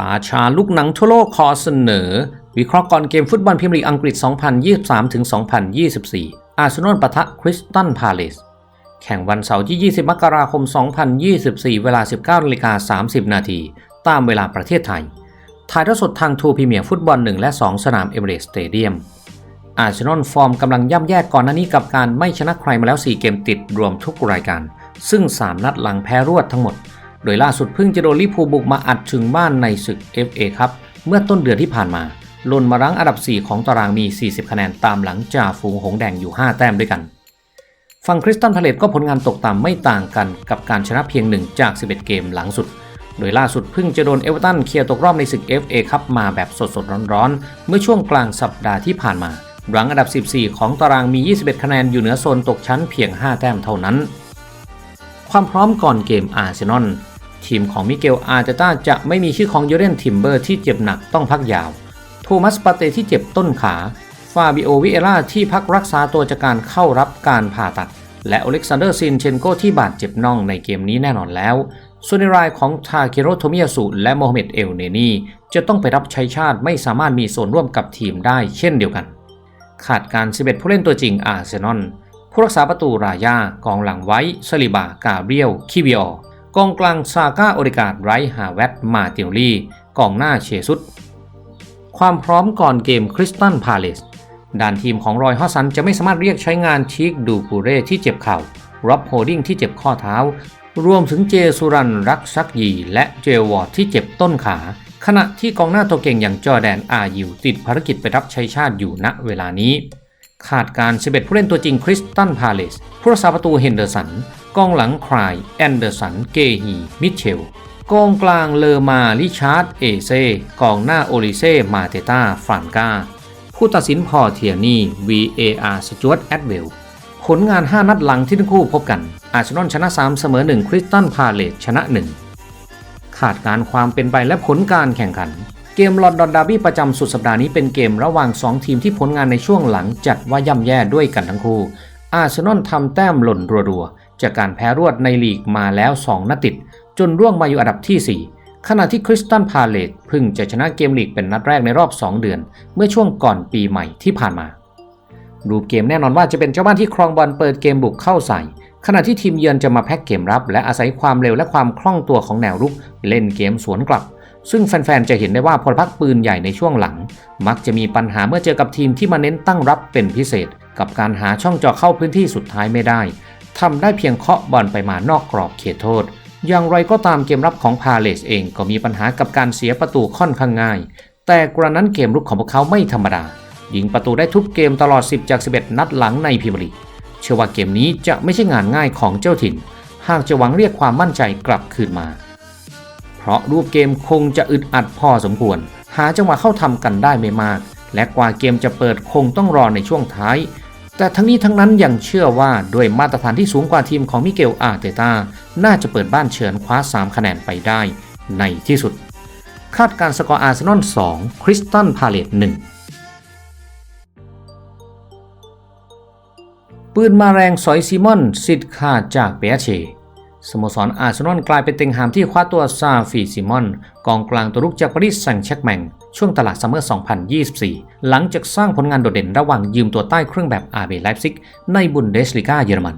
ราชาลูกหนังทั่วโลกขอเสนอ วิเคราะห์ก่อนเกมฟุตบอลพรีเมียร์ลีกอังกฤษ 2023-2024 อาร์เซนอลปะทะคริสตัลพาเลสแข่งวันเสาร์ที่ 20 มกราคม 2024 เวลา 19นาฬิกา30 นาที ตามเวลาประเทศไทย ถ่ายทอดสดทางทูพรีเมียร์ฟุตบอล 1 และ 2 สนามเอเมเรสสเตเดียม อาร์เซนอลฟอร์มกำลังย่ำแย่ก่อนหน้านี้กับการไม่ชนะใครมาแล้ว 4 เกมติดรวมทุกรายการ ซึ่ง 3 นัดหลังแพ้รวดทั้งหมด โดยล่าสุดเพิ่งจะโดนลิพูบุกมาอัดถึงบ้านในศึก FA ครับ เมื่อต้นเดือนที่ผ่านมาลนมารั้งอันดับ 4 ของตารางมี 40 คะแนนตามหลังจ่าฝูงหงแดงอยู่ 5 แต้มด้วยกัน ฝั่งคริสตันพาเลตก็ผลงานตกต่ำไม่ต่างกันกับการชนะเพียง 1 จาก 11 เกมหลังสุด โดยล่าสุดเพิ่งจะโดนเอเวอร์ตันเคลียร์ตกรอบในศึก FA คัพมาแบบสดๆร้อนๆ เมื่อช่วงกลางสัปดาห์ที่ผ่านมารั้งอันดับ 14 ของตารางมี 21 คะแนนอยู่เหนือโซนตกชั้นเพียง 5 แต้มเท่านั้น ความพร้อมก่อนเกมอาร์เซนอล ทีมของมิเกลอาร์เตต้าจะไม่มีชื่อของยูเรนทิมเบอร์ที่เจ็บหนักต้องพักยาว โทมัสปาเตที่เจ็บต้นขา ฟาบิโอวิเอล่าที่พักรักษาตัวจากการเข้ารับการผ่าตัด และอเล็กซานเดอร์ซินเชนโกที่บาดเจ็บน่องในเกมนี้แน่นอนแล้วส่วนในรายของทาเคโรโทมิยาสุและโมฮัมเหม็ดเอลเนนีจะต้องไปรับใช้ชาติไม่สามารถมีส่วนร่วมกับทีมได้เช่นเดียวกัน ขาดการ 11 ผู้เล่นตัวจริงอาร์เซนอลผู้รักษาประตูรายากองหลังไว้ สลิบากาเบรียลคิวิออ กองกลางซาก้าโอริกาดไรฮาเวตมาติโอลีกองหน้าเชซุดความพร้อมก่อนเกมคริสตัลพาเลสด้านทีมของรอยฮอสันจะไม่สามารถเรียกใช้งานชิกดูปูเร่ที่เจ็บเข่าร็อบโฮดิ้งที่เจ็บข้อเท้า รวมถึงเจสุรันรักซักยี และเจวอร์ดที่เจ็บต้นขา ขณะที่กองหน้าตัวเก่งอย่างจอแดนอายิวติดภารกิจไปรับใช้ชาติอยู่ณเวลานี้ ขาดการ 11 ผู้เล่นตัวจริงคริสตันพาเลสผู้รักษาประตูเฮนเดอร์สัน กองหลังครายแอนเดอร์สันเกฮีมิเชลกองกลางเลอมาลิชาร์ดเอเซกองหน้าโอลิเซมาเตตาฟรานกาผู้ตัดสินพอเทียนี่ VAR สจวตแอดเวลผลงาน 5 นัดหลังที่ทั้งคู่พบกัน อาร์เซนอลชนะ 3 เสมอ 1 คริสตันพาเลสชนะ 1 ขาดการความเป็นไปและผลการแข่งขัน เกมลอนดอนดาร์บี้ประจำสุดสัปดาห์นี้เป็นเกมระหว่าง 2 ทีมที่ผลงานในช่วงหลังจัดว่าย่ำแย่ด้วยกันทั้งคู่ อาร์เซนอลทำแต้มหล่นรัวๆ จากการแพ้รวดในลีกมาแล้ว 2 นัดติด จนร่วงมาอยู่อันดับที่ 4 ขณะที่คริสตันพาเลตเพิ่งจะชนะเกมลีกเป็นนัดแรกในรอบ 2 เดือน เมื่อช่วงก่อนปีใหม่ที่ผ่านมา รูปเกมแน่นอนว่าจะเป็นเจ้าบ้านที่ครองบอลเปิดเกมบุกเข้าใส่ ขณะที่ทีมเยือนจะมาแพ็กเกมรับ และอาศัยความเร็วและความคล่องตัวของแนวรุก เล่นเกมสวนกลับ ซึ่งแฟนๆจะเห็นได้ว่าพลพักปืนใหญ่ในช่วงหลัง มักจะมีปัญหาเมื่อเจอกับทีมที่มาเน้นตั้งรับเป็นพิเศษ กับการหาช่องเจาะเข้าพื้นที่สุดท้ายไม่ได้ ทำได้เพียงเคาะบอลไปมานอกกรอบเขตโทษ อย่างไรก็ตามเกมรับของพาเลสเองก็มีปัญหากับการเสียประตูค่อนข้างง่าย แต่กระนั้นเกมรุกของพวกเขาไม่ธรรมดา ยิงประตูได้ทุกเกมตลอด 10 จาก 11 นัดหลังในพรีเมียร์ลีเชื่อว่าเกมนี้จะไม่ใช่งานง่ายของเจ้าถิ่น หากจะหวังเรียกความมั่นใจกลับคืนมา เพราะรูปเกมคงจะอึดอัดพอสมควร หาจังหวะเข้าทำกันได้ไม่มาก และกว่าเกมจะเปิดคงต้องรอในช่วงท้าย แต่ทั้งนี้ทั้งนั้นยังเชื่อว่าด้วยมาตรฐานที่สูงกว่าทีมของมิเกลอาร์เตตาน่าจะเปิดบ้านเฉือนคว้า 3 คะแนนไปได้ในที่สุด คาดการ์สกอร์อาร์เซนอล2 คริสตันพาเลต1ปืนมาแรงสอยซิมอนสิทธิ์ขาดจากเปียเชสโมสรอาร์เซนอลกลายเป็นเต็งหามที่คว้าตัวซาฟีซิมอน กองกลางตัวรุกจากปารีสแซงต์แชกแมง ช่วงตลาดซัมเมอร์ 2024 หลังจากสร้างผลงานโดดเด่นระหว่างยืมตัวใต้เครื่องแบบอาร์เบไลฟ์ซิกในบุนเดสลิก้าเยอรมัน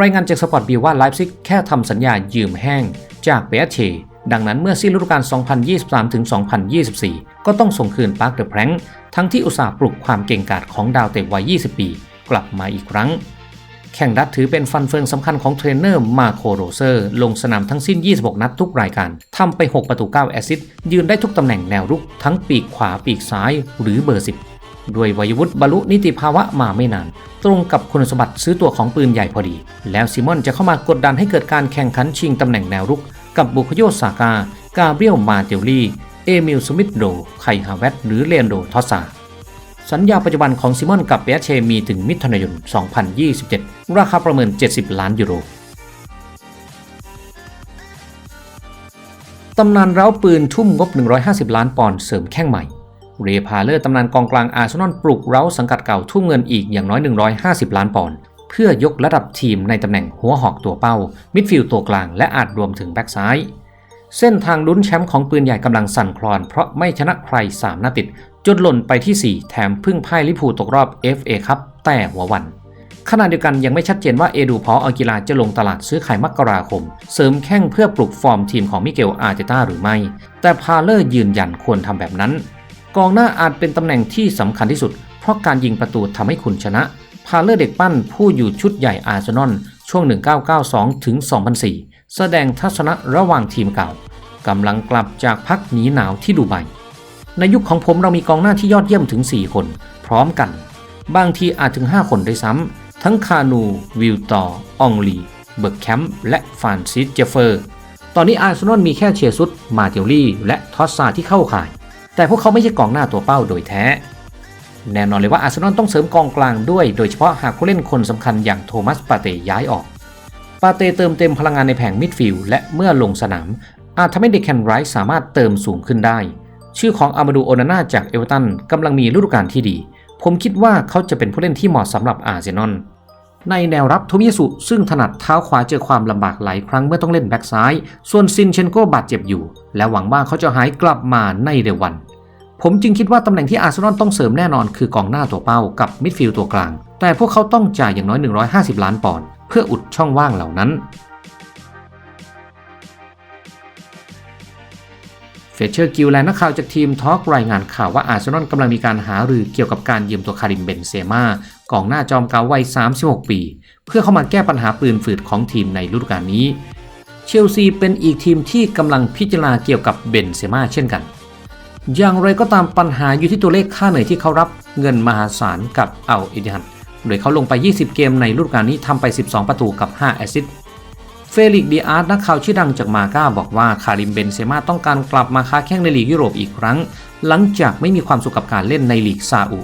รายงานจากสปอร์ตบิวว่าไลฟ์ซิกแค่ทำสัญญายืมแห้งจากเปียเชดังนั้นเมื่อสิ้นฤดูกาล 2023-2024 ก็ต้องส่งคืนปาร์คเดอะแพรงทั้งที่อุตสาห์ปลุกความเก่งกาจของดาวเตะวัย 20 ปี กลับมาอีกครั้ง แข่งรัดถือเป็นฟันเฟืองสำคัญของเทรนเนอร์มาโคโรเซอร์ ลงสนามทั้งสิ้น 26 นัดทุกรายการทำไป 6 ประตู 9 แอสซิสต์ยืนได้ทุกตำแหน่งแนวรุก ทั้งปีกขวาปีกซ้ายหรือเบอร์ 10 ด้วยวัยวุฒิบรรลุนิติภาวะมาไม่นาน ตรงกับคุณสมบัติซื้อตัวของปืนใหญ่พอดี แล้วซิมอนจะเข้ามากดดันให้เกิดการแข่งขันชิงตำแหน่งแนวรุก กับบุคโยซากากาเบรียลมาเตลลี่เอมิลสมิธโดไคฮาเวตหรือเลนโดทอสซา สัญญาปัจจุบันของซิมอนกับเปียเชมีถึงมิถุนายน 2027 ราคาประเมิน 70 ล้านยูโรตำนานเร้าปืนทุ่มงบ 150 ล้านปอนด์เสริมแข้งใหม่ เรพาเลอร์ตำนานกองกลางอาร์เซนอลปลุกเร้าสังกัดเก่าทุ่มเงินอีกอย่างน้อย 150 ล้านปอนด์เพื่อยกระดับทีมในตำแหน่งหัวหอกตัวเป้า มิดฟิลด์ตัวกลางและอาจรวมถึงแบ็กซ้าย เส้นทางลุ้นแชมป์ของปืนใหญ่กำลังสั่นคลอน เพราะไม่ชนะใคร 3นัดติด จนหล่นไปที่ 4 แถมพึ่งพ่ายลิเวอร์พูตกรอบ FA ครับแต่หัววัน ขณะเดียวกันยังไม่ชัดเจนว่าเอดูพออากีฬาจะลงตลาดซื้อขายมกราคม เสริมแข้งเพื่อปลุกฟอร์มทีมของมิเกลอาร์เตต้าหรือไม่ แต่พาเลอร์ยืนยันควรทำแบบนั้น กองหน้าอาจเป็นตำแหน่งที่สำคัญที่สุด เพราะการยิงประตูทำให้คุณชนะ พาเลอร์เด็กปั้นผู้อยู่ชุดใหญ่อาร์เซนอลช่วง 1992 ถึง 2004 แสดงทัศนะระหว่างทีมเก่ากำลังกลับจากพักหนีหนาวที่ดูไบ ในยุคของผมเรามีกองหน้าที่ยอดเยี่ยมถึง 4 คน พร้อมกัน บางทีอาจถึง 5 คนได้ซ้ำ ทั้งคานู วิลตอร์องลี เบิร์กแคมป์ และฟานซิสเจฟเฟอร์ ตอนนี้อาร์เซนอลมีแค่เชียร์ซุด มาเทลลี่ และทอสซาที่เข้าข่าย แต่พวกเขาไม่ใช่กองหน้าตัวเป้าโดยแท้ แน่นอนเลยว่าอาร์เซนอลต้องเสริมกองกลางด้วย โดยเฉพาะหากผู้เล่นคนสำคัญอย่างโทมัสปาเตย้ายออก ปาเตเติมเต็มพลังงานในแผงมิดฟิลด์และเมื่อลงสนามอาจทำให้เดคแคนไรท์สามารถเติมสูงขึ้นได้ ชื่อของอามาดูโอนาน่าจากเอเวอร์ตันกำลังมีฤดูกาลที่ดี ผมคิดว่าเขาจะเป็นผู้เล่นที่เหมาะสำหรับอาร์เซนอลในแนวรับโทมิยสุซึ่งถนัดเท้าขวาเจอความลำบากหลายครั้งเมื่อต้องเล่นแบ็กซ้าย ส่วนซินเชนโกบาดเจ็บอยู่ และหวังว่าเขาจะหายกลับมาในเร็ววัน ผมจึงคิดว่าตำแหน่งที่อาร์เซนอลต้องเสริมแน่นอนคือกองหน้าตัวเป้ากับมิดฟิลด์ตัวกลาง แต่พวกเขาต้องจ่ายอย่างน้อย 150 ล้านปอนด์เพื่ออุดช่องว่างเหล่านั้น เฟเชอร์กิลและนักข่าวจากทีมทอล์กรายงานข่าวว่าอาร์เซนอลกำลังมีการหารือเกี่ยวกับการยืมตัวคาริมเบนเซม่ากองหน้าจอมเก่าวัย 36 ปี เพื่อเข้ามาแก้ปัญหาปืนฝืดของทีมในฤดูกาลนี้ เชลซีเป็นอีกทีมที่กำลังพิจารณาเกี่ยวกับเบนเซม่าเช่นกัน อย่างไรก็ตามปัญหาอยู่ที่ตัวเลขค่าเหนื่อยที่เขารับเงินมหาศาลกับเอาอิดฮันโดยเขาลงไป 20 เกมในฤดูกาลนี้ทำไป 12 ประตูกับ 5 แอสซิสต์ ฟลิกดีอาร์ตนักข่าวชื่อดังจากมาก้าบอกว่าคาริมเบนเซม่าต้องการกลับมาค้าแข้งในลีกยุโรปอีกครั้ง หลังจากไม่มีความสุขกับการเล่นในลีกซาอุ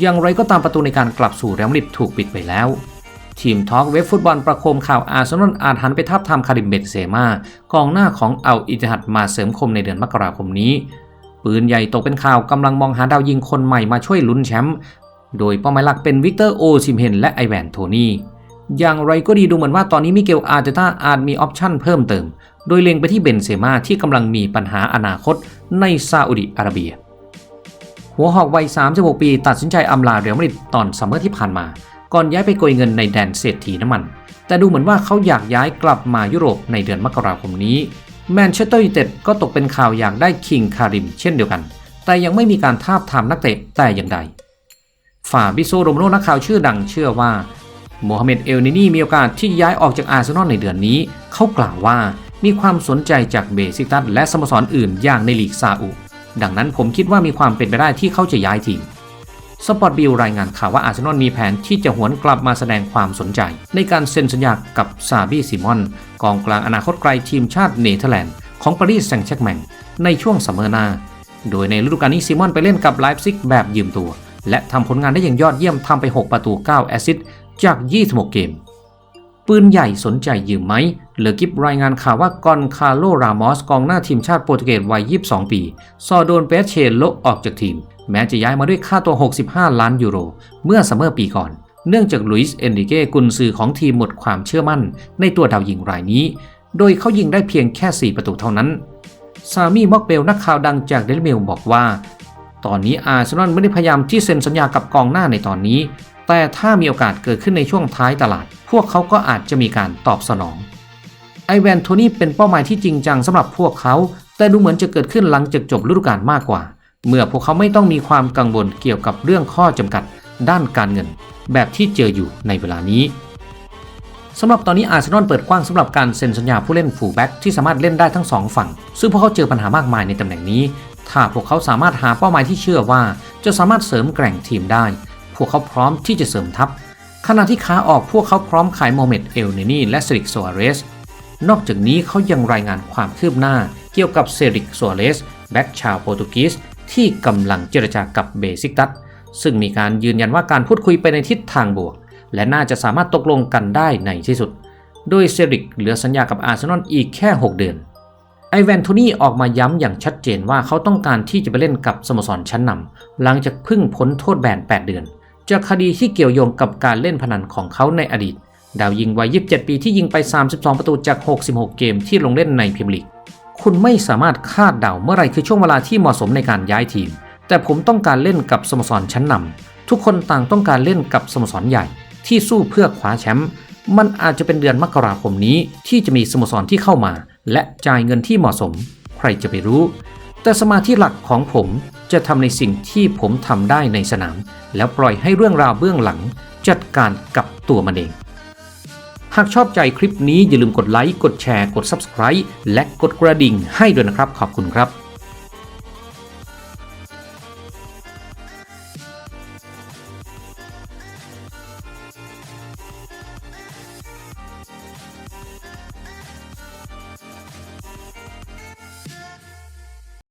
อย่างไรก็ตามประตูในการกลับสู่เรอัลมาดริดถูกปิดไปแล้ว ทีมทอล์กเว็บฟุตบอลประโคมข่าวอาร์เซนอลอาจหันไปทับทามคาริมเบนเซม่ากองหน้าของเอัลอิติฮัดมาเสริมคมในเดือนมกราคมนี้ ปืนใหญ่ตกเป็นข่าวกำลังมองหาดาวยิงคนใหม่มาช่วยลุ้นแชมป์โดยเป้าหมายหลักเป็นวิกเตอร์โอซิมเฮนและไอแวนโทนี่ อย่างไรก็ดีดูเหมือนว่าตอนนี้มิเกลอาร์เตต้าอาจมีออปชั่นเพิ่มเติม โดยเล็งไปที่เบนเซม่าที่กำลังมีปัญหาอนาคตในซาอุดิอาระเบีย หัวหอกวัย 36 ปี ตัดสินใจอำลาเรอัลมาดริดตอนซัมเมอร์ที่ผ่านมา ก่อนย้ายไปโกยเงินในแดนเศรษฐีน้ำมัน แต่ดูเหมือนว่าเขาอยากย้ายกลับมายุโรปในเดือนมกราคมนี้แมนเชสเตอร์ยูไนเต็ดก็ตกเป็นข่าวอยากได้คิงคาริมเช่นเดียวกัน แต่ยังไม่มีการทาบทามนักเตะแต่อย่างใดฟาบิโซโรมโนนักข่าวชื่อดังเชื่อว่า โมฮัมเหม็ดเอลนินีมีโอกาสที่ย้ายออกจากอาร์เซนอลในเดือนนี้ เขากล่าวว่ามีความสนใจจากเบซิกตัสและสโมสรอื่นอย่างในลีกซาอุ ดังนั้นผมคิดว่ามีความเป็นไปได้ที่เขาจะย้ายทีมสปอร์ตบิลรายงานข่าวว่าอาร์เซนอลมีแผนที่จะหวนกลับมาแสดงความสนใจ ในการเซ็นสัญญากับซาบีซิมอน กองกลางอนาคตไกลทีมชาติเนเธอร์แลนด์ของปารีสแซงต์แชร์แมงในช่วงซัมเมอร์หน้า โดยในฤดูกาลนี้ซิมอนไปเล่นกับไลฟ์ซิกแบบยืมตัว และทำผลงานได้อย่างยอดเยี่ยมทำไป 6 ประตู 9 แอสซิสต์ จาก 26 เกม ปืนใหญ่สนใจยืมไหมเลอกิบรายงานข่าวว่ากอนคาโล รามอส กองหน้าทีมชาติโปรตุเกสวัย 22 ปี ซอโดนเปเชนโลออกจากทีม แม้จะย้ายมาด้วยค่าตัว 65 ล้านยูโร เมื่อซัมเมอร์ปีก่อน เนื่องจากลุยส์ เอนริเก้กุนซือของทีมหมดความเชื่อมั่น ในตัวดาวยิงรายนี้ โดยเขายิงได้เพียงแค่ 4 ประตูเท่านั้น ซามีมอกเบลนักข่าวดังจากเดลเมลบอกว่า ตอนนี้อาร์เซนอลไม่ได้พยายามที่เซ็นสัญญากับกองหน้าในตอนนี้ แต่ถ้ามีโอกาสเกิดขึ้นในช่วงท้ายตลาด พวกเขาก็อาจจะมีการตอบสนอง ไอแวนโทนี่เป็นเป้าหมายที่จริงจังสำหรับพวกเขา แต่ดูเหมือนจะเกิดขึ้นหลังจากจบฤดูกาลมากกว่า เมื่อพวกเขาไม่ต้องมีความกังวลเกี่ยวกับเรื่องข้อจำกัด ด้านการเงิน แบบที่เจออยู่ในเวลานี้สำหรับตอนนี้อาร์เซนอลเปิดกว้างสำหรับการเซ็นสัญญาผู้เล่นฟูลแบ็กที่สามารถเล่นได้ทั้งสองฝั่ง ซึ่งพวกเขาเจอปัญหามากมายในตำแหน่งนี้ ถ้าพวกเขาสามารถหาเป้าหมายที่เชื่อว่า จะสามารถเสริมแกร่งทีมได้ วกเขาพร้อมที่จะเสริมทัพ ขณะที่ขาออกพวกเขาพร้อมขายโมเมดเอลเนนีและเซริกโซอาเรส นอกจากนี้เขายังรายงานความคืบหน้าเกี่ยวกับเซริกโซอาเรสแบ็กชาวโปรตุเกสที่กำลังเจรจากับเบซิกตัสซึ่งมีการยืนยันว่าการพูดคุยไปในทิศทางบวก และน่าจะสามารถตกลงกันได้ในที่สุด โดยเซริกเหลือสัญญากับอาร์เซนอลอีกแค่ 6 เดือน ไอแวนโทนี่ออกมาย้ำอย่างชัดเจนว่าเขาต้องการที่จะไปเล่นกับสโมสรชั้นนำหลังจากพิ่งพ้นโทษแบน 8 เดือน จากคดีที่เกี่ยวโยงกับการเล่นพนันของเขาในอดีต ดาวยิงวัย 27 ปีที่ยิงไป 32 ประตูจาก 66 เกมที่ลงเล่นในพรีเมียร์ลีก คุณไม่สามารถคาดเดาเมื่อไหรคือช่วงเวลาที่เหมาะสมในการย้ายทีม แต่ผมต้องการเล่นกับสโมสรชั้นนำทุกคนต่างต้องการเล่นกับสโมสรใหญ่ ที่สู้เพื่อคว้าแชมป์ มันอาจจะเป็นเดือนมกราคมนี้ที่จะมีสโมสรที่เข้ามา และจ่ายเงินที่เหมาะสม ใครจะไปรู้ แต่สมาธิหลักของผมจะทำในสิ่งที่ผมทำได้ในสนาม แล้วปล่อยให้เรื่องราวเบื้องหลัง จัดการกับตัวมันเอง หากชอบใจคลิปนี้อย่าลืมกดไลค์ กดแชร์ กด Subscribe และกดกระดิ่งให้ด้วยนะครับ ขอบคุณครับ